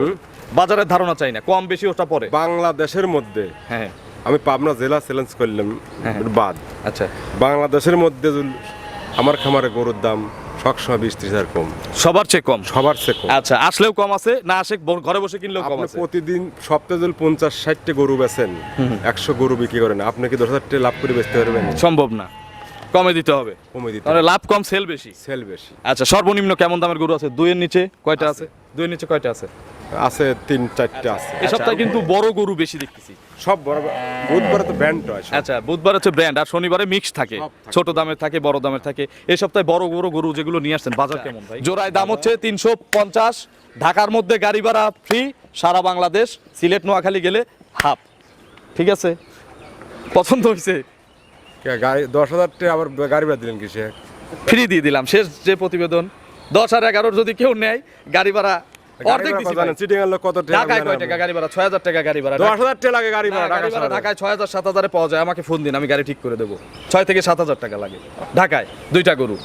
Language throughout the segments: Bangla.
বলুন। বাজারের ধারণা চাই না কম বেশি ওটা পরে। বাংলাদেশের মধ্যে হ্যাঁ। আমি পাবনা জেলা চ্যালেঞ্জ করলাম হ্যাঁ। বাদ। আচ্ছা। বাংলাদেশের মধ্যে আমার খামারে গরুর দাম সবসময় বিশ ত্রিশ হাজার কম। সবার চেয়ে কম? সবার চেয়ে কম। আচ্ছা আসলেও কম আছে না আসে ঘরে বসে কিনলেও কম আছে? প্রতিদিন সপ্তাহে যদি পঞ্চাশ ষাটটা গরু বেচেন একশো গরু বিক্রি করেন আপনি কি দশ হাজার টাকা লাভ করে বেচতে পারবেন? সম্ভব না। কমে দিতে হবে। কমে দিতে তাহলে লাভ কম সেল বেশি। সেল বেশি। আচ্ছা সর্বনিম্ন কেমন দামের গরু আছে? দুইয়ের নিচে কয়টা আছে? দুইয়ের নিচে কয়টা আছে? আছে তিন চারটে আছে। এই সপ্তাহে কিন্তু বড় গরু বেশি দেখতেছি। সব বড় বুধবারে তো ব্যান্ড হয় আচ্ছা বুধবার হচ্ছে ব্র্যান্ড আর শনিবারে মিক্স থাকে। ছোট দামের থাকে বড় দামের থাকে। এই সপ্তাহে বড় বড় গরু যেগুলো নিয়ে আসছেন বাজার কেমন ভাই? জোড়ায় দাম হচ্ছে তিনশো পঞ্চাশ। ঢাকার মধ্যে গাড়ি ভাড়া ফ্রি সারা বাংলাদেশ সিলেট নোয়াখালী গেলে হাফ ঠিক আছে? পছন্দ হয়েছে? গাড়ি দশ হাজার টাকা আবার গাড়ি বেড়া দিলেন কিসে? ফ্রি দিয়ে দিলাম। শেষ যে প্রতিবেদন দশ আর এগারোর যদি কেউ নেয় গাড়ি ভাড়া অর্ধেক দিছি কত টাকা ঢাকায় কয় টাকা গাড়ি ভাড়া? টাকা গাড়ি টাকা লাগে গাড়ি ভাড়া গাড়ি ঢাকায় পাওয়া যায়। আমাকে ফোন দিন আমি গাড়ি ঠিক করে দেবো। থেকে সাত হাজার টাকা লাগে। ঢাকায় দুইটা গরু।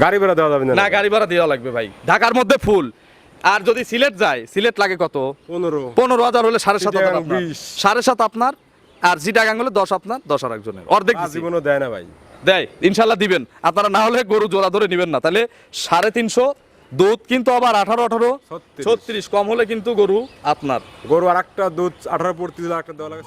গাড়ি ভাড়া দেওয়া যাবে না না গাড়ি ভাড়া দেওয়া লাগবে ভাই। ঢাকার মধ্যে ফুল। আর যদি সিলেট যায় সিলেট লাগে কত? পনেরো। পনেরো হাজার হলে সাড়ে সাত হাজার চিটাগাং আপনার। বিশ। সাড়ে সাত আপনার আর জিটাগাং হলে দশ আপনার দশ আর একজনের। অর্ধেক। জীবনও দেয় না ভাই। দেয় ইনশাল্লাহ দিবেন। আপনারা না হলে গরু জোড়া ধরে নেবেন না। তাহলে সাড়ে তিনশো দুধ কিন্তু আবার আঠারো আঠারো ছত্রিশ। কম হলে কিন্তু গরু আপনার। গরু আর একটা দুধ আঠারো পড়তে একটা দেওয়া লাগে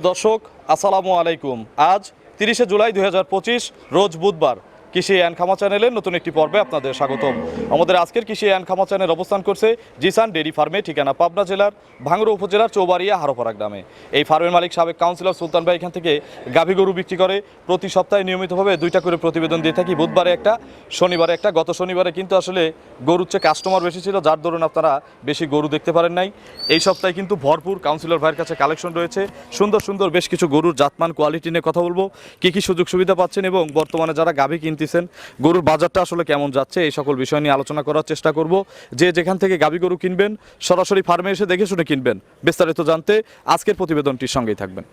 প্রিয় দর্শক আসসালামু আলাইকুম। আজ তিরিশে জুলাই দু হাজার পঁচিশ রোজ বুধবার। কৃষি অ্যান্ড খামা চ্যানেলের নতুন একটি পর্বে আপনাদের স্বাগতম। আমাদের আজকের কৃষি অ্যান্ড খামা চ্যানেল অবস্থান করছে জিসান ডেরি ফার্মে, ঠিকানা পাবনা জেলার ভাঙ্গুড়া উপজেলার চৌবাড়িয়া, হারোপাড়া গ্রামে। এই ফার্মের মালিক সাবেক কাউন্সিলর সুলতান ভাই এখান থেকে গাভী গরু বিক্রি করে প্রতি সপ্তাহে নিয়মিতভাবে দুইটা করে প্রতিবেদন দিয়ে থাকি। বুধবারে একটা, শনিবারে একটা। গত শনিবারে কিন্তু আসলে গরুর চেয়ে কাস্টমার বেশি ছিল, যার দরুন আপনারা বেশি গরু দেখতে পারেন নাই। এই সপ্তাহে কিন্তু ভরপুর কাউন্সিলর ভাইয়ের কাছে কালেকশন রয়েছে। সুন্দর সুন্দর বেশ কিছু গরুর জাতমান, কোয়ালিটি নিয়ে কথা বলব। কি কি সুযোগ সুবিধা পাচ্ছেন এবং বর্তমানে যারা গাভী কিনতেছেন গরুর বাজারটা আসলে কেমন যাচ্ছে, এই সকল বিষয় নিয়ে আলোচনা করার চেষ্টা করব। যে যেখান থেকে গাবি গরু কিনবেন, সরাসরি ফার্মে এসে দেখে শুনে কিনবেন। বিস্তারিত জানতে আজকের প্রতিবেদনটির সঙ্গেই থাকবেন।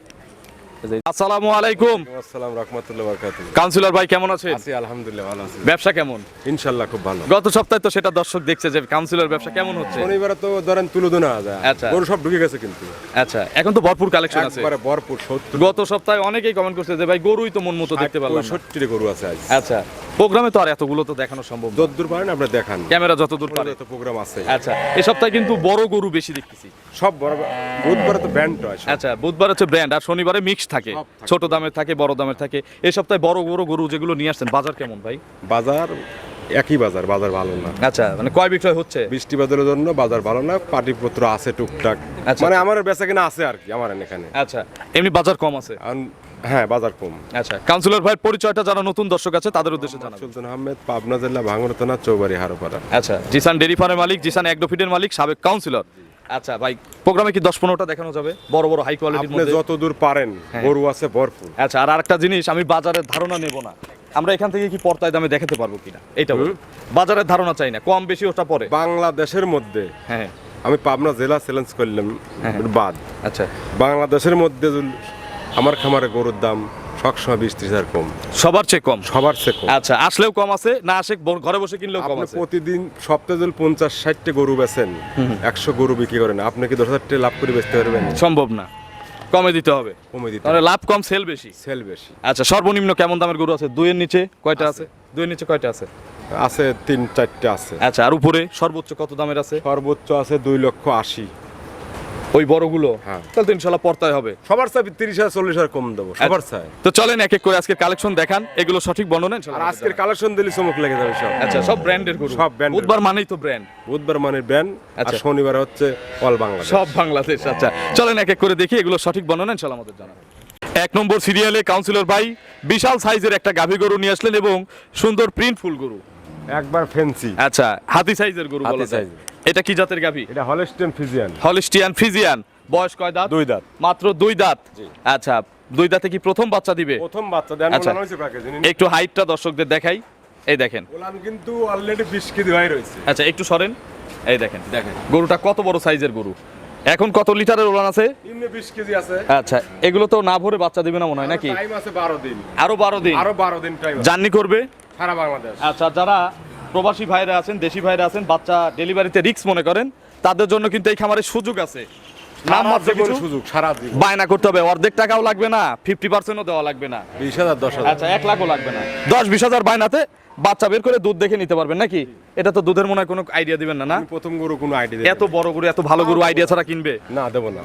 আসসালামু আলাইকুম। আসসালাম রহমতুল্লাহ বারকাতুহ। কাউন্সিলর ভাই কেমন আছেন? আছি আলহামদুলিল্লাহ ভালো আছি। ব্যবসা কেমন? ইনশাল্লাহ খুব ভালো। গত সপ্তাহে তো সেটা দর্শক দেখছে যে কাউন্সিলর ব্যবসা কেমন হচ্ছে? শনিবারে তো ধরেন যায়। আচ্ছা। গরু সব ঢুকে গেছে কিন্তু। আচ্ছা এখন তো ভরপুর কালেকশন আছে। একবারে ভরপুর সত্তর। গত সপ্তাহে অনেকেই কমেন্ট করছে যে ভাই গরুই তো মন মতো দেখতে পারলাম। সত্তর গরু আছে আজ। আচ্ছা প্রোগ্রামে তো আর এতগুলো তো দেখানো সম্ভব না। যদ্দূর পারেন দেখান। ক্যামেরা যতদূর পারে। তো প্রোগ্রাম আছে। আচ্ছা এই সপ্তাহে কিন্তু বড় গরু বেশি দেখতেছি। সব বড় বুধবারে তো ব্যান্ড হয় আচ্ছা বুধবার হচ্ছে ব্র্যান্ড আর শনিবারে মিক্স থাকে ছোট দামের থাকে বড় দামের থাকে। এই সপ্তাহে বড় বড় গরু যেগুলো নিয়ে আসছেন বাজার কেমন ভাই? বাজার একই বাজার বাজার ভালো না। আচ্ছা মানে কয় বিক্রয় হচ্ছে? বৃষ্টি বাদলের জন্য বাজার ভালো না পাটিপত্র আছে টুকটাক। আচ্ছা। মানে আমার বেচা কিনা আছে আর কি আমার এখানে। আচ্ছা এমনি বাজার কম আছে? হ্যাঁ বাজার কম। আচ্ছা কাউন্সিলর ভাইয়ের পরিচয়টা যারা নতুন দর্শক আছে তাদের উদ্দেশ্যে জানাবেন। সুলতান আহমেদ পাবনা জেলা চৌবাড়ি হারোপাড়া। আচ্ছা জিসান ডেরি ফার্মের মালিক জিসান অ্যাগ্রোফিডের মালিক সাবেক কাউন্সিলর। আচ্ছা ভাই প্রোগ্রামে কি দশ পনেরোটা দেখানো যাবে? বড় বড় হাই কোয়ালিটির মধ্যে? যত দূর পারেন হ্যাঁ। গরু আছে ভরপুর। আচ্ছা আর আরেকটা জিনিস আমি বাজারের ধারণা নেব না। আমরা এখান থেকে কি পর্তায় দামে দেখাতে পারব কিনা? এটা। বাজারের ধারণা চাই না কম বেশি ওটা পরে। বাংলাদেশের মধ্যে হ্যাঁ। আমি পাবনা জেলা চ্যালেঞ্জ করলাম হ্যাঁ। বাদ। আচ্ছা। বাংলাদেশের মধ্যে আমার খামারে গরুর দাম সবসময় বিশ ত্রিশ হাজার কম। সবার চেয়ে কম? সবার চেয়ে কম। আচ্ছা আসলেও কম আছে? না আসে ঘরে বসে কিনলেও কম আছে? প্রতিদিন সপ্তাহে যদি পঞ্চাশ ষাটটা গরু বেচেন একশো গরু বিক্রি করেন আপনি কি দশ হাজার টাকা লাভ করে বেচতে পারবেন? সম্ভব না। কমে দিতে হবে। কমে দিতে তাহলে লাভ কম সেল বেশি। সেল বেশি। আচ্ছা সর্বনিম্ন কেমন দামের গরু আছে? দুইয়ের নিচে কয়টা আছে। দুইয়ের নিচে কয়টা আছে? আছে তিন চারটে আছে। আচ্ছা আর উপরে সর্বোচ্চ কত দামের আছে? সর্বোচ্চ আছে দুই লক্ষ আশি। ওই বড়গুলো হ্যাঁ। তাহলে তো ইনশাল্লাহ পর্তায় হবে। সবার চাই তিরিশ হাজার চল্লিশ হাজার কম দেবো সবার চাই তো চলেন এক এক করে আজকের কালেকশন দেখান এগুলো সঠিক বর্ণনা আর আজকের কালেকশন দিলে চমক লেগে যাবে সব। আচ্ছা সব ব্র্যান্ডের গরু। সব এর। বুধবার মানেই তো ব্র্যান্ড বুধবার মানে ব্যান আর আচ্ছা। শনিবার হচ্ছে অল বাংলাদেশ সব বাংলাদেশ আচ্ছা। চলেন এক এক করে দেখি এগুলো সঠিক বর্ণনা ইনশাল্লাহ আমাদের জানাবেন এক নম্বর সিরিয়ালে কাউন্সিলর ভাই বিশাল সাইজের একটা গাভী গরু নিয়ে আসলেন এবং সুন্দর প্রিন্ট ফুল গরু। একবার ফেন্সি আচ্ছা হাতি সাইজের গরু বলা যায়। এটা কি জাতের গাভী? এটা হলস্টেন ফিজিয়ান। Holstein Friesian. বয়স কয় দাঁত? দুই দাঁত। মাত্র দুই দাঁত? জি। আচ্ছা দুই দাঁতে কি প্রথম বাচ্চা দিবে? প্রথম বাচ্চা দেন আচ্ছা। একটু হাইটটা দর্শকদের দেখাই। এই দেখেন। ওলান কিন্তু অলরেডি বিশ কেজি হয়ে রয়েছে। আচ্ছা একটু সরেন। এই দেখেন। দেখেন। গরুটা কত বড় সাইজের গরু? এখন কত লিটারের ওলান আছে? এমনি বিশ কেজি আছে। আচ্ছা এগুলো তো না ভরে বাচ্চা দিবে না মনে হয় নাকি? টাইম আছে বারো দিন। আরও বারো দিন। আরও বারো দিন টাইম জার্নি করবে? সারা বাংলাদেশ। আচ্ছা যারা প্রবাসী ভাইরা আছেন দেশি ভাইরা আছেন বাচ্চা ডেলিভারিতে রিস্ক মনে করেন তাদের জন্য কিন্তু এই খামারের সুযোগ আছে। কিছু সুযোগ সারা বায়না করতে হবে অর্ধেক টাকাও লাগবে না ফিফটি পার্সেন্টও দেওয়া লাগবে না। বিশ হাজার দশ হাজার। আচ্ছা এক লাখও লাগবে না। দশ বিশ হাজার বায়নাতে বাচ্চা বের করে দুধ দেখে নিতে পারবেন নাকি? এটা তো দুধের মনে হয় কোনো আইডিয়া দিবেন না না? প্রথম গরু কোনো আইডিয়া এত বড় গরু এত ভালো গরু আইডিয়া ছাড়া কিনবে? না দেবো না।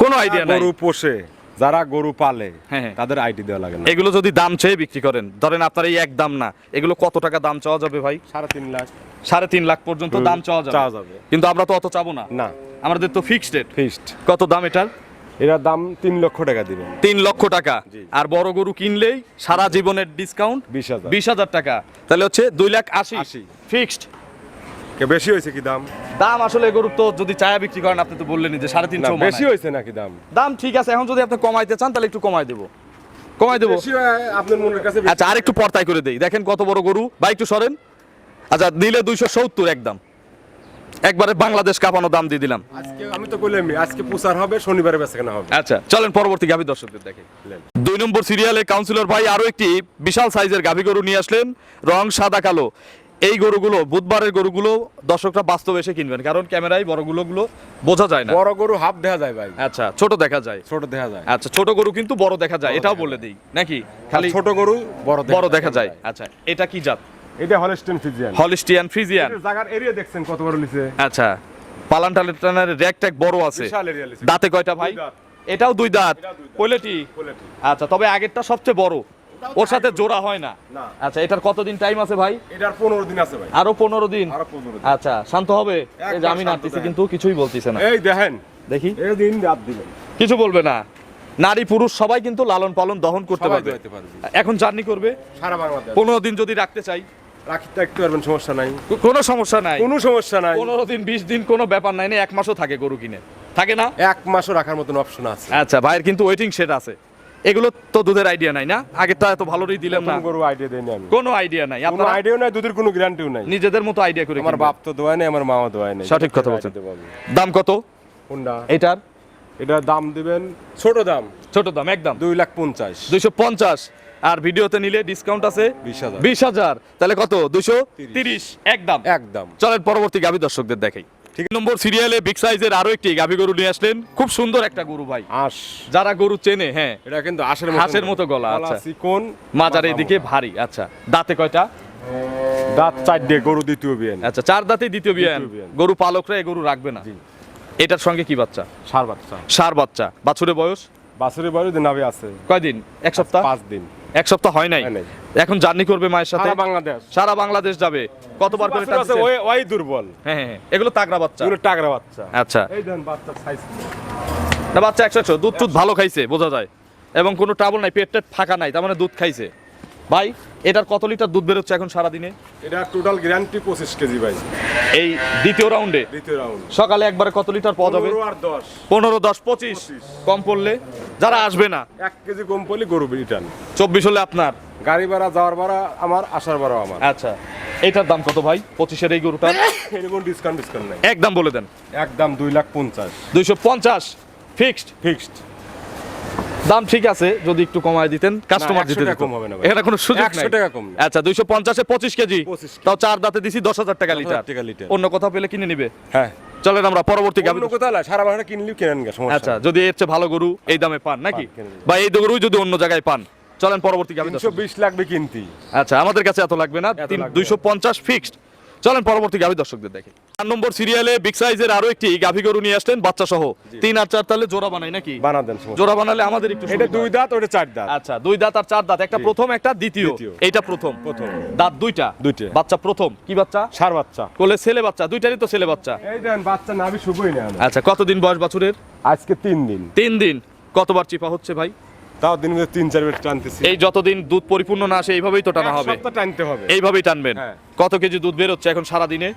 কোনো আইডিয়া নাই। গরু পোষে। যারা গরু পালে হ্যাঁ, হ্যাঁ। তাদের আইডি দেওয়া লাগে না। এগুলো যদি দাম চেয়ে বিক্রি করেন ধরেন আপনার এই এক দাম না এগুলো কত টাকা দাম চাওয়া যাবে ভাই? সাড়ে তিন লাখ। সাড়ে তিন লাখ পর্যন্ত দাম চাওয়া যাবে। চাওয়া যাবে। কিন্তু আমরা তো অত চাবো না। না। আমাদের তো ফিক্সড রেট ফিক্সড কত দাম এটার? এটার দাম তিন লক্ষ টাকা দিবেন তিন লক্ষ টাকা। আর বড় গরু কিনলেই সারা জীবনের ডিসকাউন্ট বিশ হাজার। বিশ হাজার টাকা। তাহলে হচ্ছে দুই লাখ আশি। আশি। ফিক্সড বেশি হয়েছে কি দাম? দাম আসলে গরুর তো যদি চায়া বিক্রি করেন আপনি তো বললেনই যে সাড়ে তিনশো বেশি হয়েছে নাকি দাম? দাম ঠিক আছে এখন যদি আপনি কমাইতে চান তাহলে একটু কমাই দেবো। কমাই দেবো। আপনার মনের কাছে আচ্ছা আর একটু পর্তায় করে দেই। দেখেন কত বড় গরু। বা একটু সরেন। আচ্ছা দিলে দুইশো সত্তর একদম। একবারে বাংলাদেশ কাঁপানো দাম দিয়ে দিলাম। আজকে আমি তো বললাম আজকে প্রচার হবে শনিবারে হবে। আচ্ছা চলেন পরবর্তী গাভী দর্শকদের দেখে দুই নম্বর সিরিয়ালে কাউন্সিলর ভাই আরও একটি বিশাল সাইজের গাভী গরু নিয়ে আসলেন রং সাদা কালো। এই গরুগুলো বুধবারের গরুগুলো দর্শকরা বাস্তব এসে কিনবেন কারণ ক্যামেরায় বড়গুলো বোঝা যায় না। বড় গরু হাফ দেখা যায় ভাই। আচ্ছা ছোট দেখা যায়। ছোট দেখা যায়। আচ্ছা ছোট গরু কিন্তু বড় দেখা যায় এটাও বলে দিই নাকি? খালি ছোট গরু বড় বড় দেখা যায়। আচ্ছা এটা কি জাত? এটা হলিস্টিয়ান ফিজিয়ান হলিস্টিয়ান ফ্রিজিয়ান জায়গার এরিয়া দেখছেন কত বড় লিছে আচ্ছা পালান টালের র্যাক ট্যাক বড় আছে। বিশাল এরিয়া লিছে দাঁতে কয়টা ভাই? এটাও দুই দাঁত। এটাও দুই দাঁত। Quality quality. আচ্ছা তবে আগেরটা সবচেয়ে বড়। ওর সাথে জোড়া হয় না। আচ্ছা এটার কতদিন টাইম আছে ভাই? এটার পনেরো দিন আছে ভাই। আরও পনেরো দিন? আরও পনেরো দিন। আচ্ছা শান্ত হবে? এই যে আমি নাড়তেছি কিন্তু কিছুই বলতিছে না। এই দেখেন। দেখি। এই দিন রাত দিবেন। কিছু বলবে না। নারী পুরুষ সবাই কিন্তু লালন পালন দহন করতে পারবে। এখন জার্নি করবে। সারা বাংলাদেশ। পনেরো দিন যদি রাখতে চাই। রাখতে রাখতে পারবেন সমস্যা নাই। কোনো সমস্যা নাই। কোনো সমস্যা নাই। পনেরো দিন বিশ দিন কোনো ব্যাপার নাই না এক মাসও থাকে গরু কিনে। থাকে না? এক মাসও রাখার মতন অপশন আছে। আচ্ছা ভাইয়ের কিন্তু ওয়েটিং শেড আছে। এগুলো তো দুধের আইডিয়া নাই না? আগেরটা এত ভালোই দিলাম না। গরু আইডিয়া দেয়নি আমি। কোনো আইডিয়া নাই। আপনার আইডিয়াও নাই দুধের কোনো গ্যারান্টিও নাই। নিজেদের মতো আইডিয়া করে আমার বাপ তো দোয়ায় নাই আমার মাও দোয়ায় নাই। সঠিক কথা বলছেন। দাম কত? কোনটা? এটার? এটার দাম দিবেন ছোট দাম। ছোট দাম একদম। দুই লাখ পঞ্চাশ। দুইশো পঞ্চাশ। আর ভিডিওতে নিলে ডিসকাউন্ট আছে বিশ হাজার। বিশ হাজার। তাহলে কত? দুইশো তিরিশ। একদম। একদম। চলেন পরবর্তী গাভী দর্শকদের দেখাই। ঠিক নম্বর সিরিয়ালে বিগ সাইজের আরও একটি গাভী গরু নিয়ে আসলেন। খুব সুন্দর একটা গরু ভাই। আঁশ। যারা গরু চেনে হ্যাঁ। এটা কিন্তু আশের হাঁসের মতো গলা, আচ্ছা। চিকন মাজার এদিকে ভারী আচ্ছা। দাঁতে কয়টা? দাঁত চারটে গরু দ্বিতীয় বিয়ান। আচ্ছা চার দাঁতে দ্বিতীয় বিয়ান। গরু পালকরা এ গরু রাখবে না। এটার সঙ্গে কি বাচ্চা? সার বাচ্চা। সার বাচ্চা। বাছুরের বয়স? বাছুরের বয়স নাভি আছে। কয়দিন? এক সপ্তাহ? পাঁচ দিন। এক সপ্তাহ হয় নাই। এখন জার্নি করবে মায়ের সাথে। বাংলাদেশ। সারা বাংলাদেশ যাবে। কতবার করে আছে ওই ওই দুর্বল। হ্যাঁ হ্যাঁ হ্যাঁ। এগুলো টাকরা বাচ্চা। এগুলো টাকরা বাচ্চা। আচ্ছা। এই দেন বাচ্চা সাইজ না বাচ্চা একশো একশো। দুধ টুধ ভালো খাইছে বোঝা যায়। এবং কোনো ট্রাবল নাই পেট টেট ফাঁকা নাই তার মানে দুধ খাইছে। ভাই এটার কত লিটার দুধ বেরোচ্ছে এখন সারাদিনে? এটা টোটাল গ্যারান্টি পঁচিশ কেজি ভাই। এই দ্বিতীয় রাউন্ডে দ্বিতীয় রাউন্ড সকালে একবারে কত লিটার পাওয়া যাবে? আর দশ। পনেরো দশ পঁচিশ। কম পড়লে? যারা আসবে না? এক কেজি কম পড়লে গরু রিটার্ন চব্বিশ হলে আপনার? গাড়ি ভাড়া যাওয়ার ভাড়া আমার আসার ভাড়াও আমার। আচ্ছা। এটার দাম কত ভাই? পঁচিশের এই গরুটার? এরকম ডিসকাউন্ট ডিসকাউন্ট নাই। একদম বলে দেন। একদম দুই লাখ পঞ্চাশ। দুইশো পঞ্চাশ? ফিক্সড ফিক্সড দাম ঠিক আছে যদি একটু কমায় দিতেন কাস্টমার দিতে কম হবে না। এখানে কোনো সুযোগ 100 নাই। টাকা কম। আচ্ছা দুইশো পঞ্চাশে পঁচিশ কেজি। 25 কেজি। তাও চার দাঁতে দিছি দশ হাজার টাকা 10,000 লিটার টাকা লিটার। অন্য কোথাও পেলে কিনে নিবে। হ্যাঁ। চলেন আমরা পরবর্তী না, সারা বাংলা কিনলেও কেনেন সমস্যা আচ্ছা যদি এর চেয়ে ভালো গরু এই দামে পান নাকি। বা এই গরু যদি অন্য জায়গায় পান। চলেন পরবর্তী তিনশো বিশ লাগবে কিনতি। আচ্ছা আমাদের কাছে এত লাগবে না। এত তিন লাগবে দুইশো পঞ্চাশ ফিক্সড চলেন পরবর্তী গাভী দর্শকদের দেখে। চার নম্বর সিরিয়ালে বিগ সাইজের আরও একটি গাভী গরু নিয়ে আসলেন বাচ্চা সহ তিন আর চার তাহলে জোড়া বানাই নাকি? বানা দেন সমস্যা জোড়া বানালে আমাদের একটু এটা দুই দাঁত ওটা চার দাঁত। আচ্ছা দুই দাঁত আর চার দাঁত একটা প্রথম একটা দ্বিতীয়। এইটা প্রথম। প্রথম। দাঁত দুইটা? দুইটা। বাচ্চা প্রথম। কি বাচ্চা? সার বাচ্চা। কোলে ছেলে বাচ্চা দুইটারই তো ছেলে বাচ্চা। এই দেন বাচ্চা নাভি শুভই না। আচ্ছা কতদিন বয়স বাছুরের? আজকে তিন দিন। তিন দিন। কতবার চিপা হচ্ছে ভাই? তাও দিন তিন চার বের টানতেছি। এই যতদিন দুধ পরিপূর্ণ না আসে এইভাবেই তো টানা হবে। টানতে হবে। এইভাবেই টানবেন। হ্যাঁ। কত কেজি দুধ বের হচ্ছে এখন সারা দিনে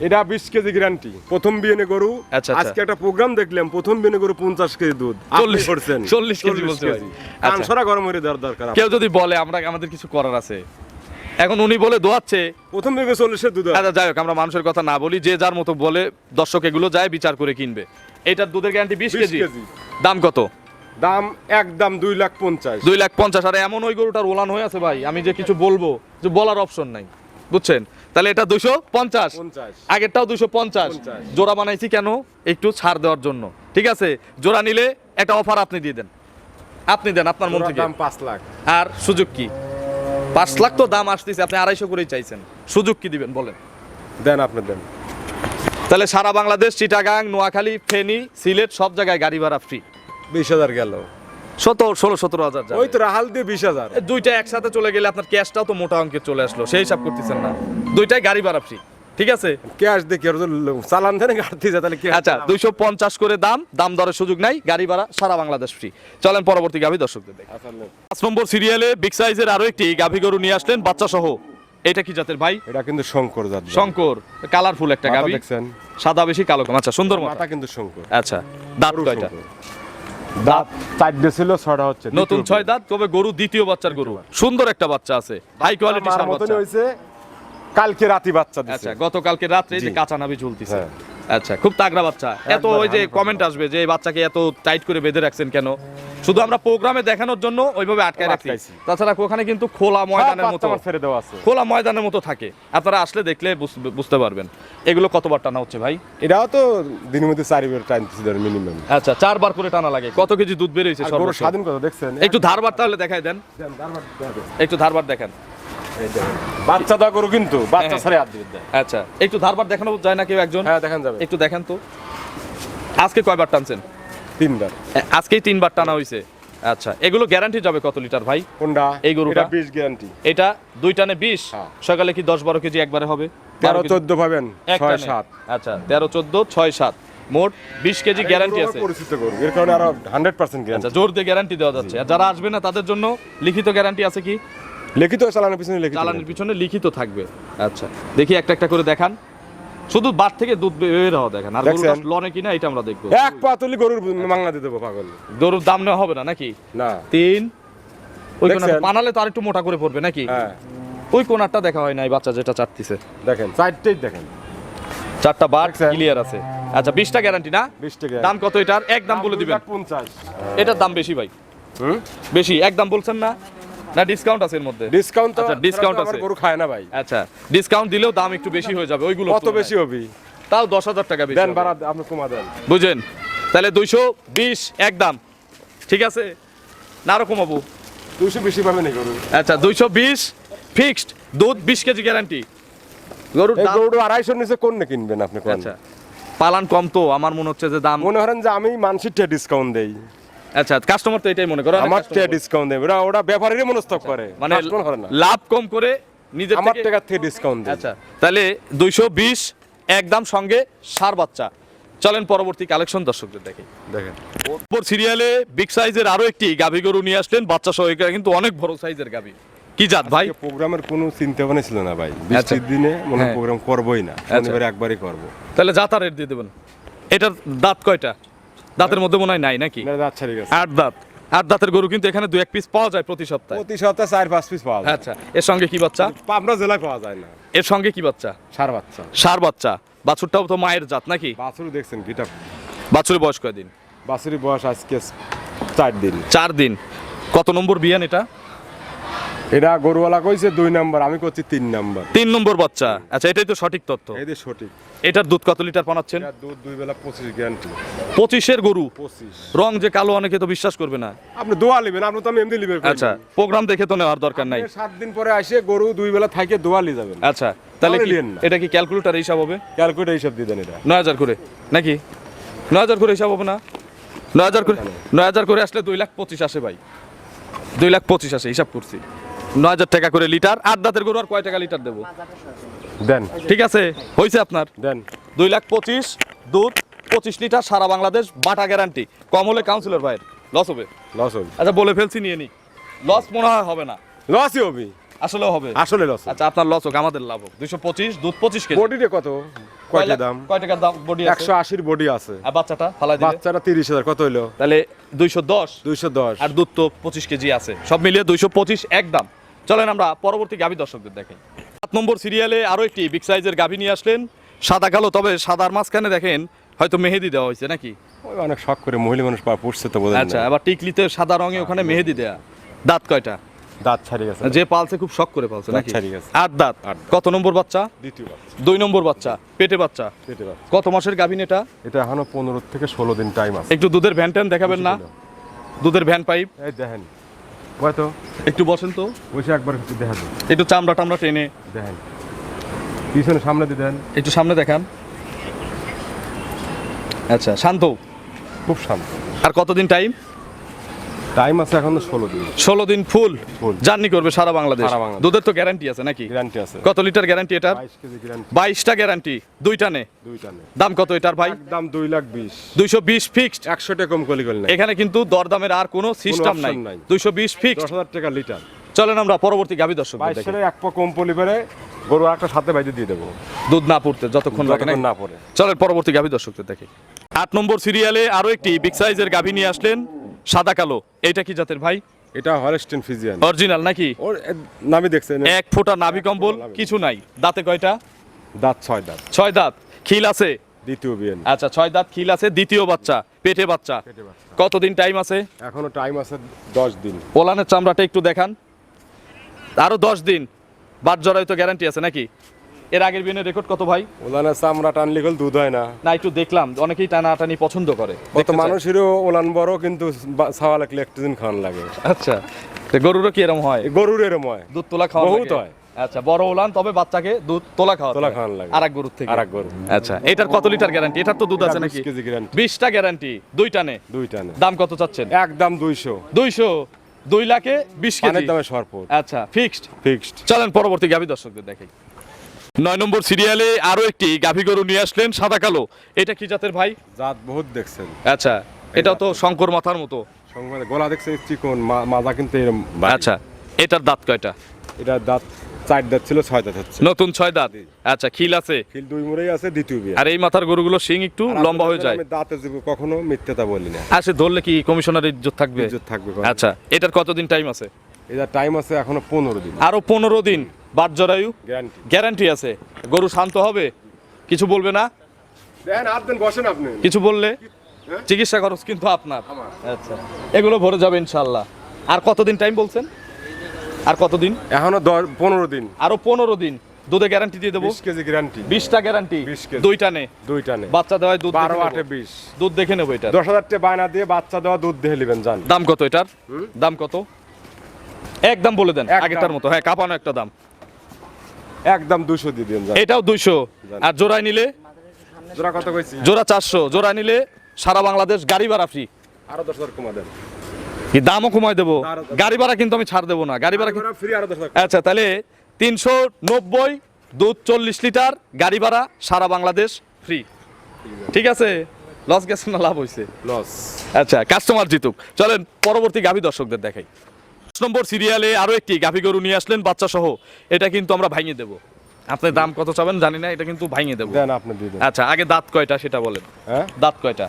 এটা বিশ কেজি গ্যারান্টি প্রথম বিয়েনে গরু আচ্ছা, আচ্ছা। আজকে একটা প্রোগ্রাম দেখলাম প্রথম বিয়েনে গরু পঞ্চাশ কেজি দুধ চল্লিশ- করছেন। চল্লিশ কেজি ভাই। আচ্ছা। কানসরা গরম হয়ে দেওয়ার দরকার কেউ যদি বলে আমরা আমাদের কিছু করার আছে। এখন উনি বলে দোয়াচ্ছে। প্রথম বিয়ে চল্লিশের দুধ আচ্ছা যাই হোক আমরা মানুষের কথা না বলি যে যার মতো বলে দর্শক এগুলো যায় বিচার করে কিনবে। এটার দুধের গ্যারান্টি বিশ 20 কেজি। কেজি। দাম কত? দাম একদম দুই লাখ পঞ্চাশ। দুই লাখ পঞ্চাশ। আর এমন ওই গরুটার ওলান হয়ে আছে ভাই আমি যে কিছু বলব যে বলার অপশন নাই। বুঝছেন? তাহলে এটা দুশো পঞ্চাশ। আগেরটাও দুশো পঞ্চাশ। জোড়া বানাইছি কেন? একটু ছাড় দেওয়ার জন্য। ঠিক আছে? জোড়া নিলে একটা অফার আপনি দিয়ে দেন। আপনি দেন আপনার মন থেকে। পাঁচ লাখ। আর সুযোগ কি? পাঁচ লাখ তো দাম আসতেছে আপনি আড়াইশো করেই চাইছেন। সুযোগ কি দিবেন বলেন। দেন আপনি দেন। তাহলে সারা বাংলাদেশ চিটাগাং নোয়াখালী ফেনী সিলেট সব জায়গায় গাড়ি ভাড়া ফ্রি বিশ হাজার গেল। সতেরো ষোলো সতেরো হাজার ওই তো রাহাল দিয়ে বিশ হাজার। দুইটা একসাথে চলে গেলে আপনার ক্যাশটাও তো মোটা অঙ্কে চলে আসলো সেই হিসাব করতেছেন না। দুইটাই গাড়ি ভাড়া ফ্রি ঠিক আছে? ক্যাশ দেখি চালান দেন গাড়ি যায় তাহলে আচ্ছা দুইশো পঞ্চাশ করে দাম দাম দরের সুযোগ নাই গাড়ি ভাড়া সারা বাংলাদেশ ফ্রি চলেন পরবর্তী গাভী দর্শকদের দেখি। আচ্ছা, পাঁচ নম্বর সিরিয়ালে বিগ সাইজের আরও একটি গাভী গরু নিয়ে আসলেন বাচ্চা সহ এটা কি জাতের ভাই? এটা কিন্তু শঙ্কর জাত শঙ্কর কালারফুল একটা গাভী। দেখছেন? সাদা বেশি কালো কম আচ্ছা সুন্দর মাথা কিন্তু শঙ্কর। আচ্ছা দাঁত কয়টা। দাঁত চারটে ছিল ছটা হচ্ছে নতুন ছয় দাঁত তবে গরু দ্বিতীয় বাচ্চার গরু। সুন্দর একটা বাচ্চা আছে হাই কোয়ালিটি সার বাচ্চা। হয়েছে কালকে রাতি বাচ্চা দিছে। আচ্ছা গতকালকে রাত্রে যে কাঁচা নাবি ঝুলতিছে। হ্যাঁ। আচ্ছা খুব তাগড়া বাচ্চা। এত ওই যে কমেন্ট আসবে যে এই বাচ্চাকে এত টাইট করে বেঁধে রাখছেন কেন? শুধু আমরা প্রোগ্রামে দেখানোর জন্য ওইভাবে আটকায় রাখছি। তাছাড়া ওখানে কিন্তু খোলা ময়দানের মতো। ছেড়ে দেওয়া আছে। খোলা ময়দানের মতো থাকে। আপনারা আসলে দেখলে বুঝ- বুঝতে পারবেন। এগুলো কতবার টানা হচ্ছে ভাই? এটাও তো দিনের মধ্যে চারিবার টাইমতেছি ধর মিনিমাম আচ্ছা চারবার করে টানা লাগে। কত কেজি দুধ বেরিয়েছে আর সর্বোচ্চ স্বাধীন কথা দেখছেন। একটু ধারবার তাহলে দেখাই দেন। একটু ধারবার দেখেন। বাচ্চা দা গরু কিন্তু বাচ্চা হ্যাঁ। ছাড়ে হাত দিবে। আচ্ছা একটু ধারবার দেখানো যায় না কেউ একজন? হ্যাঁ দেখান যাবে। একটু দেখেন তো। আজকে কয়বার টানছেন? তিনবার। আজকেই তিনবার টানা হয়েছে আচ্ছা এগুলো গ্যারান্টি যাবে কত লিটার ভাই? কোনটা? এই গরুটা? এটা বিশ গ্যারান্টি এটা দুই টানে বিশ? হ্যাঁ। সকালে কি দশ বারো কেজি একবারে হবে? তেরো 12 কেজি? চোদ্দ পাবেন এক ছয় টানে? সাত। আচ্ছা তেরো চোদ্দ ছয় সাত। মোট বিশ কেজি গ্যারান্টি আছে। পরিচিত গরু এর কারণে আরও হান্ড্রেড পার্সেন্ট আচ্ছা গ্যারান্টি জোর দিয়ে গ্যারান্টি দেওয়া যাচ্ছে। আর যারা আসবে না তাদের জন্য লিখিত গ্যারান্টি আছে কি? লিখিত চালানোর পিছনে লিখিত চালানের পিছনে লিখিত থাকবে। আচ্ছা দেখি একটা একটা করে দেখান। শুধু বাট থেকে দুধ বের হওয়া দেখেন। আর? গরুটা লনে কিনা এটা আমরা দেখব। এক পাতলি গরুর মাংনা দিয়ে দেবো পাগল। গরুর দাম নেওয়া হবে না নাকি? না। তিন। ওই? কোণাটা বানালে তো আরেকটু মোটা করে পড়বে নাকি? হ্যাঁ। ওই কোনারটা দেখা হয় নাই বাচ্চা যেটা চাটতিছে। দেখেন। চারটেই দেখেন। চারটা বার ক্লিয়ার আছে। আচ্ছা বিশটা গ্যারান্টি না? দাম কত এটার? এক দাম বলে দিবেন। পঞ্চাশ। এটার দাম বেশি ভাই। হুম? বেশি এক দাম বলছেন না? না ডিসকাউন্ট আছে এর মধ্যে? ডিসকাউন্ট আচ্ছা, আমার আছে। গরু খায় না ভাই। আচ্ছা ডিসকাউন্ট দিলেও দাম একটু বেশি হয়ে যাবে ওইগুলো কত বেশি হবে। তাও দশ হাজার টাকা বেশি দেন। বাড়া আপনি কমা দেন। বুঝেন? তাহলে দুইশো বিশ এক দাম। ঠিক আছে? না আরও কমাবো। দুশো বেশি পাবেন এই গরু। আচ্ছা দুইশো বিশ ফিক্সড দুধ বিশ কেজি গ্যারান্টি গরুর গরুটা আড়াইশোর নিচে কোন না কিনবেন আপনি আচ্ছা পালান কম তো আমার মনে হচ্ছে যে দাম মনে করেন যে আমি মানুষের টিয়া ডিসকাউন্ট দেই। আচ্ছা কাস্টমার তো এটাই মনে করে আমার customer ডিসকাউন্ট দেয় ওরা ওরা ব্যাপারীরই মনস্তব করে। মানে Customer করে না। লাভ কম করে নিজের আমার টাকা থেকে ডিসকাউন্ট দেয় আচ্ছা তাহলে দুইশো বিশ একদম সঙ্গে সার বাচ্চা। চলেন পরবর্তী কালেকশন দর্শকদের দেখে। দেখেন। ওপর সিরিয়ালে বিগ সাইজের আরও একটি গাভী গরু নিয়ে আসলেন। বাচ্চা সহ এটা কিন্তু অনেক বড় সাইজের গাভী। কি জাত ভাই? প্রোগ্রামের কোনো চিন্তা ভাবনা ছিল না ভাই। বৃষ্টির দিনে মনে হ্যাঁ। প্রোগ্রাম করবোই না। শনিবারে একবারই করব। তাহলে জাতা রেট দিয়ে দেবেন। এটার দাঁত কয়টা? দাঁতের মধ্যে মনে হয় নাই নাকি? দাঁত ছেড়ে গেছে। আট দাঁত। আট দাঁতের গরু কিন্তু এখানে দু এক পিস পাওয়া যায় প্রতি সপ্তাহে। প্রতি সপ্তাহে চার পাঁচ পিস পাওয়া যায়। আচ্ছা এর সঙ্গে কি বাচ্চা? পাবনা জেলায় পাওয়া যায় না। এর সঙ্গে কি বাচ্চা? সার বাচ্চা। সার বাচ্চা। বাছুরটাও তো মায়ের জাত নাকি? বাছুর দেখছেন কিটা বাছুরের বয়স কয়দিন? বাছুরের বয়স আজকে চার দিন। চার দিন। কত নম্বর বিয়ান এটা? এটা গরুওয়ালা কইছে দুই নাম্বার আমি করছি তিন নাম্বার। তিন নম্বর বাচ্চা। আচ্ছা এটাই তো সঠিক তথ্য। যে সঠিক। এটার দুধ কত লিটার পানাচ্ছেন এটা দুধ দুই বেলা পঁচিশ গ্যারান্টি। পঁচিশের গরু? পঁচিশ। রং যে কালো অনেকে তো বিশ্বাস করবে না। আপনি দোয়া নেবেন আপনি তো আমি এমনি লিবেন আচ্ছা প্রোগ্রাম দেখে তো নেওয়ার দরকার নাই। সাত দিন পরে আসে গরু দুই বেলা থাকে দোয়া নিয়ে যাবেন। আচ্ছা তাহলে কি না। এটা কি ক্যালকুলেটার হিসাব হবে? ক্যালকুলেট হিসাব দিয়ে দেন এটা। নয় হাজার করে। নাকি? নয় হাজার করে হিসাব হবে না? নয় হাজার করে নয় হাজার করে আসলে দুই লাখ পঁচিশ আসে ভাই। দুই লাখ পঁচিশ আসে হিসাব করছি। নয় হাজার টাকা করে লিটার। আট দাঁতের গরু আর কয় টাকা লিটার দেবো? দেন। ঠিক আছে? হয়েছে আপনার? দেন। দুই লাখ পঁচিশ দুধ পঁচিশ লিটার সারা বাংলাদেশ বাটা গ্যারান্টি কম হলে কাউন্সিলর ভাইয়ের। লস হবে? লস হবে। আচ্ছা বলে ফেলছি নিয়ে নি। লস মনে হয় হবে না। লসই হবে। আসলেও হবে। আসলে লস আচ্ছা আপনার লস হোক আমাদের লাভ হোক। দুইশো পঁচিশ দুধ পঁচিশ কেজি। বডিতে কত? কয়টা দাম? কয় টাকার দাম বডি একশো আশির বডি আছে। আর বাচ্চাটা ফালাই দিলে? বাচ্চারা তিরিশ হাজার কত হইল? তাহলে দুইশো দশ। দুইশো দশ। আর দুধ তো পঁচিশ কেজি আছে। সব মিলিয়ে দুইশো পঁচিশ একদম চলেন আমরা পরবর্তী গাভী দর্শকদের দেখাই। সাত নম্বর সিরিয়ালে আরও একটি বিগ সাইজের গাভী নিয়ে আসলেন। সাদা কালো তবে সাদার মাঝখানে দেখেন হয়তো মেহেদি দেওয়া হয়েছে নাকি? অনেক শখ করে মহিলা মানুষ পা পুষছে তো আচ্ছা। আবার টিকলিতে সাদা রঙে ওখানে মেহেদি দেয়া। দাঁত কয়টা? দাঁত ছাড়িয়ে গেছে। যে পালছে খুব শখ করে পালছে নাকি? ছাড়িয়ে গেছে। আট দাঁত। আট দাঁত। কত নম্বর বাচ্চা? দ্বিতীয় বাচ্চা। দুই নম্বর বাচ্চা। পেটে বাচ্চা? পেটে বাচ্চা। কত মাসের গাভিন এটা? এটা এখনও পনেরো থেকে ষোলো দিন টাইম আছে। একটু দুধের ভ্যান ট্যান দেখাবেন না? দুধের ভ্যান পাইপ? এই দেখেন। হয়তো একটু বসেন তো। বসে একবার একটু দেখা দেন একটু চামড়া টামড়া টেনে। দেখেন পিছনে সামনে দিয়ে দেন। একটু সামনে দেখান। আচ্ছা শান্ত। খুব শান্ত। আর কতদিন টাইম টাইম আছে এখনও ষোলো দিন। ষোলো দিন ফুল জার্নি করবে সারা বাংলাদেশ। দুধের তো গ্যারান্টি আছে নাকি? গ্যারান্টি আছে। কত লিটার গ্যারান্টি এটার? বাইশটা গ্যারান্টি দুইটা নে। দাম কত এটার ভাই? একদম দুই লাখ বিশ। দুইশো বিশ ফিক্সড একশো টাকা কম কলি করলেন। এখানে কিন্তু দরদামের আর কোনো সিস্টেম নাই। দুইশো বিশ ফিক্সড দশ হাজার টাকা লিটার। চলেন আমরা পরবর্তী গাভী দর্শক এক পা কম পলি গরু একটা সাথে বাইরে দিয়ে দেবো। দুধ না পড়তে যতক্ষণ লাগে না না পড়ে। চলেন পরবর্তী গাভী দর্শকদের দেখে আট নম্বর সিরিয়ালে আরও একটি বিগ সাইজের গাভী নিয়ে আসলেন। সাদা কালো। এটা কি জাতের ভাই? এটা হরেস্টেন ফিজিয়ান অরিজিনাল নাকি? ওর নামই দেখছেন। এক ফোঁটা নাভি কম্বল কিছু নাই। দাঁতে কয়টা? দাঁত ছয় দাঁত। ছয় দাঁত। খিল আছে? দ্বিতীয় বিয়েন আচ্ছা ছয় দাঁত খিল আছে দ্বিতীয় বাচ্চা পেটে বাচ্চা। কতদিন টাইম আছে? এখনও টাইম আছে দশ দিন। পোলানের চামড়াটা একটু দেখান। আরও দশ দিন। বাট জরাই তো গ্যারান্টি আছে নাকি? এর আগের বিনের রেকর্ড কত ভাই? ওলানের চামড়া টানলে গেল দুধ হয় না। না একটু দেখলাম অনেকেই টানাটানি পছন্দ করে। কত মানুষেরও ওলান বড় কিন্তু ছাওয়া লাগলে একটু দিন খাওয়ান লাগে। আচ্ছা গরুরও কি এরকম হয়? গরুর এরম হয়। দুধ তোলা খাওয়া বহুত হয়। আচ্ছা বড় ওলান তবে বাচ্চাকে দুধ তোলা খাওয়া তোলা খাওয়ান লাগে। আর এক গরুর থেকে। আরেক গরু। আচ্ছা এটার কত লিটার গ্যারান্টি এটার তো দুধ আছে নাকি? 20 কেজি গ্যারান্টি বিশটা গ্যারান্টি দুই টানে দুইটা নেই দাম কত চাচ্ছেন? একদম দুইশো। দুইশো দুই লাখে বিশ কেজি। দামে সরপত আচ্ছা ফিক্সড ফিক্সড চলেন পরবর্তী গাভী দর্শকদের দেখাই। নয় নম্বর সিরিয়ালে আরও একটি গাভী গরু নিয়ে আসলেন সাদা কালো। এটা কি জাতের ভাই? জাত বহুত দেখছেন। আচ্ছা এটা তো শঙ্কর মাথার মতো। গলা দেখছেন চিকন মাজা কিন্তু আচ্ছা এটার দাঁত কয়টা? এটার দাঁত চার দাঁত ছিল ছয় দাঁত হচ্ছে। নতুন ছয় দাঁত? আচ্ছা খিল আছে? খিল দুই মুড়েই আছে দ্বিতীয় বিয়ে। আর এই মাথার গরুগুলো শিং একটু লম্বা হয়ে যায়? দাঁতে কখনো মিথ্যাটা বলি না। সে ধরলে কি কমিশনার ইজ্জত থাকবে? ইজ্জত থাকবে আচ্ছা এটার কতদিন টাইম আছে? এটা টাইম আছে এখনও পনেরো দিন। আরও পনেরো দিন? বাদ জরায়ু? গ্যারান্টি আছে। গরু শান্ত হবে? কিছু বলবে না? কিছু বললে? চিকিৎসা খরচ কিন্তু আপনার। আচ্ছা। এগুলো ভরে যাবে ইনশাল্লাহ আর কতদিন টাইম বলছেন? আর কতদিন? এখনও দশ পনেরো দিন। আরও পনেরো দিন। দুধে গ্যারান্টি দিয়ে দেবো? কেজি গ্যারান্টি বিশটা গ্যারান্টি দুইটা নে। দুইটা নেই বাচ্চা দেওয়া দুধ বারো দেখে আটে বিশ। দুধ দেখে নেব এটা। দশ হাজার টাকা বায়না দিয়ে বাচ্চা দেওয়া দুধ দিয়ে নেবেন জান দাম কত এটার? দাম কত? একদম বলে দেন। আগেরটার মতো। হ্যাঁ কাপানো একটা দাম। একদম দুশো দিয়ে দিন এটাও দুইশো। আর জোড়ায় নিলে? জোড়া কত কইছি? জোড়া চারশো। জোড়া নিলে সারা বাংলাদেশ গাড়ি ভাড়া ফ্রি আরও দশ হাজার কমা দেন। কি দামও কমায় দেবো? গাড়ি ভাড়া কিন্তু আমি ছাড় দেবো না। গাড়ি ভাড়া ফ্রি আরও আচ্ছা তাহলে তিনশো নব্বই দুধ চল্লিশ লিটার গাড়ি ভাড়া সারা বাংলাদেশ ফ্রি ঠিক আছে? লস গেছে না লাভ হয়েছে লস আচ্ছা কাস্টমার জিতুক। চলেন পরবর্তী গাভী দর্শকদের দেখাই। নম্বর সিরিয়ালে আরও একটি গাভী গরু নিয়ে আসলেন বাচ্চা সহ এটা কিন্তু আমরা ভাঙিয়ে দেবো। আপনার দাম কত চাবেন জানি না এটা কিন্তু ভাঙিয়ে দেবো। দেন আপনি দিয়ে দেন। আচ্ছা আগে দাঁত কয়টা সেটা বলেন। হ্যাঁ? দাঁত কয়টা?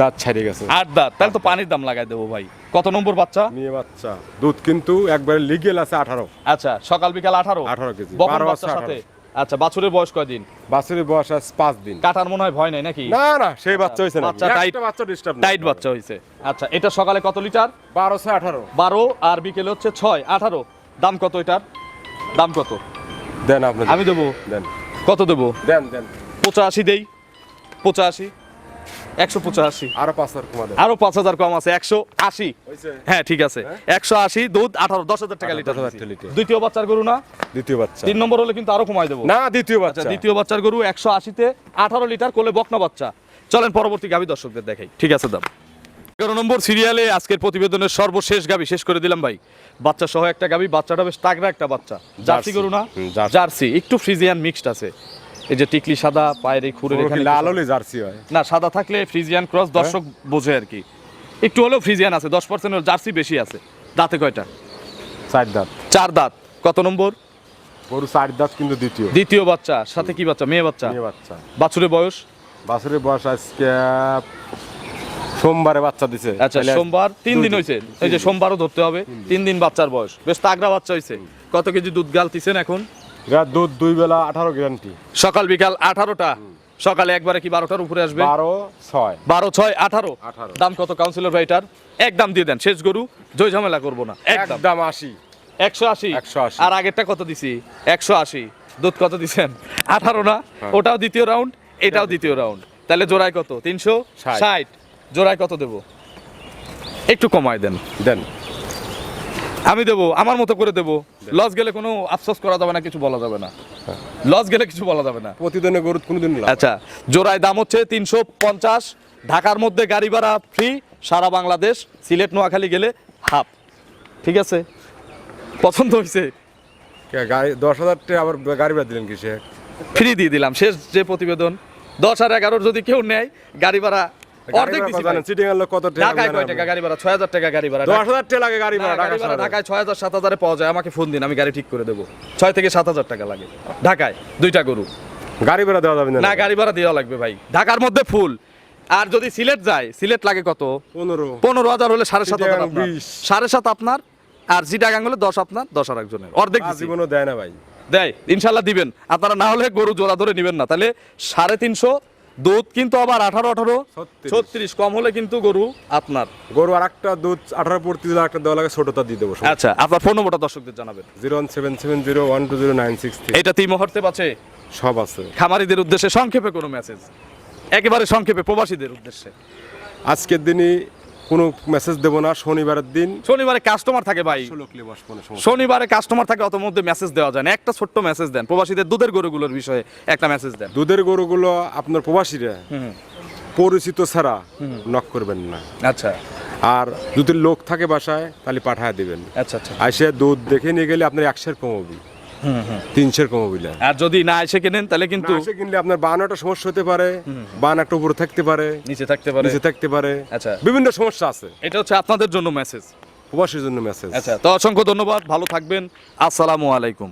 দাঁত ছাড়িয়ে গেছে। আট দাঁত তাহলে তো পানির দাম লাগাই দেবো ভাই। কত নম্বর বাচ্চা? মেয়ে বাচ্চা। দুধ কিন্তু একবার লিগেল আছে আঠারো। আচ্ছা সকাল বিকাল আঠারো? 18 কেজি, বকন 12 বাচ্চার সাথে? আচ্ছা বাছুরের বয়স কয়দিন? বাছুরের বয়স আজ পাঁচ দিন। কাটার মনে হয় ভয় নাই নাকি? না না সেই বাচ্চা হয়েছে না বাচ্চা টাইট বাচ্চা ডিস্টার্ব টাইট বাচ্চা হয়েছে আচ্ছা এটা সকালে কত লিটার? বারোশো আঠারো। বারো আর বিকেলে হচ্ছে ছয় আঠারো। দাম কত এটার? দাম কত? দেন আপনি আমি দেবো। দেন। কত দেবো? দেন দেন। পঁচাশি দেই। পঁচাশি। একশো পঁচাশি। আরও পাঁচ হাজার কমা দেন আরও পাঁচ হাজার কম আছে একশো আশি। হ্যাঁ ঠিক আছে। একশো আশি দুধ আঠারো দশ হাজার টাকা লিটার। দশ হাজার দিছি। টাকা লিটার। দ্বিতীয় বাচ্চার গরু না? দ্বিতীয় বাচ্চা। তিন নম্বর হলে কিন্তু আরও কমাই দেবো। না দ্বিতীয় আচ্ছা বাচ্চা দ্বিতীয় বাচ্চার গরু একশো আশিতে আঠারো লিটার কোলে বকনা বাচ্চা। চলেন পরবর্তী গাভী দর্শকদের দেখাই। ঠিক আছে দাম এগারো নম্বর সিরিয়ালে আজকের প্রতিবেদনের সর্বশেষ গাবি শেষ করে দিলাম ভাই। বাচ্চা সহ একটা গাভী বাচ্চাটা বেশ তাগড়া একটা বাচ্চা। জার্সি। গরু না। জার্সি একটু ফ্রিজিয়ান মিক্সড আছে। এই যে টিকলি সাদা পায়ের এই খুরের এখানে লাল হলে জার্সি হয়? না সাদা থাকলে ফ্রিজিয়ান ক্রস দর্শক বোঝে আর কি। একটু হলেও ফ্রিজিয়ান আছে দশ পার্সেন্টের জার্সি বেশি আছে। দাঁতে কয়টা? চার দাঁত। চার দাঁত। কত নম্বর? গরু চার দাঁত কিন্তু দ্বিতীয়। দ্বিতীয় বাচ্চা সাথে কি বাচ্চা? মেয়ে বাচ্চা? মেয়ে বাচ্চা। বাছুরের বয়স? বাছুরের বয়স আজকে সোমবারে বাচ্চা দিছে। আচ্ছা সোমবার তিন দিন হয়েছে এই যে সোমবারও ধরতে হবে। তিন দিন। বাচ্চার বয়স। বেশ তাগড়া বাচ্চা হয়েছে কত কেজি দুধ গালতিছেন এখন? এরা দুধ দুই বেলা আঠারো গ্যারান্টি। সকাল বিকাল আঠারোটা। সকালে একবারে কি বারোটার উপরে আসবে? বারো ছয়। বারো ছয় আঠারো? 18 দাম কত কাউন্সিলর ভাইটার একদম দিয়ে দেন শেষ গরু জয় ঝামেলা করব না একদম আশি। একশো আশি? 180 আর আগেরটা কত দিছি? একশো আশি। দুধ কত দিছেন? আঠারো না? হ্যাঁ। ওটাও দ্বিতীয় রাউন্ড এটাও দ্বিতীয় রাউন্ড তাহলে জোড়ায় কত? তিনশো ষাট। ষাট। জোড়ায় কত দেবো? একটু কমায় দেন। দেন। আমি দেবো আমার মতো করে দেবো। লস গেলে কোনো আফসোস করা যাবে না কিছু বলা যাবে না। লস গেলে কিছু বলা যাবে না। প্রতিদিনে গরু কোনোদিন আচ্ছা জোড়ায় দাম হচ্ছে তিনশো পঞ্চাশ। ঢাকার মধ্যে গাড়ি ভাড়া ফ্রি সারা বাংলাদেশ। সিলেট নোয়াখালী গেলে হাফ ঠিক আছে? পছন্দ হয়েছে? গাড়ি দশ হাজার টাকা আবার গাড়ি ভাড়া দিলেন কিসে? ফ্রি দিয়ে দিলাম। শেষ যে প্রতিবেদন দশ আর এগারোর যদি কেউ নেয় গাড়ি ভাড়া অর্ধেক দিছি জানেন চিটিং এর লোক কত টাকা ঢাকায় কয় টাকা গাড়ি ভাড়া? ছয় হাজার টাকা গাড়ি ভাড়া। দশ হাজার টাকা লাগে গাড়ি ভাড়া ঢাকা শহরে। ঢাকায় ছয় হাজার সাত পাওয়া যায়। আমাকে ফোন দিন আমি গাড়ি ঠিক করে দেবো। ছয় থেকে সাত হাজার টাকা লাগে। ঢাকায় দুইটা গরু। গাড়ি ভাড়া দেওয়া যাবে না না গাড়ি ভাড়া দেওয়া লাগবে ভাই। ঢাকার মধ্যে ফুল। আর যদি সিলেট যায় সিলেট লাগে কত? পনেরো। পনেরো হাজার হলে সাড়ে সাত হাজার। সাড়ে সাত আপনার আর জিটাগাং হলে দশ আপনার দশ আর একজনের। অর্ধেক জীবনও দেয় না ভাই। দেয়। ইনশাল্লাহ দিবেন। আপনারা না হলে গরু জোড়া ধরে নেবেন না। তাহলে সাড়ে তিনশো দুধ কিন্তু আবার আঠারো আঠারো। ছত্রিশ। কম হলে কিন্তু গরু আপনার। গরু আর একটা দুধ আঠারো পড়তে দিলে একটা দেওয়া লাগে ছোটটা দিয়ে দেবো আচ্ছা আপনার ফোন নম্বরটা দর্শকদের জানাবেন। Zero one seven seven zero one two zero nine six three. এটা তিন মুহূর্তে পাচ্ছে সব আছে। খামারিদের উদ্দেশ্যে সংক্ষেপে কোনো মেসেজ একেবারে সংক্ষেপে প্রবাসীদের উদ্দেশ্যে। আজকের দিনই কোনো মেসেজ দেবো না শনিবারের দিন। শনিবারে কাস্টমার থাকে ভাই। শনিবারে কাস্টমার থাকে অত মধ্যে মেসেজ দেওয়া যায় না। একটা ছোট্ট মেসেজ দেন। প্রবাসীদের দুধের গরুগুলোর বিষয়ে একটা মেসেজ দেন। দুধের গরুগুলো আপনার প্রবাসীরা পরিচিত ছাড়া নক করবেন না। আচ্ছা। আর যদি লোক থাকে বাসায় তাহলে পাঠায় দিবেন। আচ্ছা আচ্ছা। আইসে দুধ দেখে নিয়ে গেলে আপনার একশের কমাবি তিনশের কমাবি না আর যদি না এসে কেনেন তাহলে কিন্তু এসে কিনলে আপনার বানাটা একটা সমস্যা হতে পারে বান একটা উপরে থাকতে পারে নিচে থাকতে পারে। নিচে থাকতে পারে। আচ্ছা। বিভিন্ন সমস্যা আছে। এটা হচ্ছে আপনাদের জন্য মেসেজ প্রবাসীর জন্য মেসেজ আচ্ছা তো অসংখ্য ধন্যবাদ ভালো থাকবেন। আসসালামু আলাইকুম।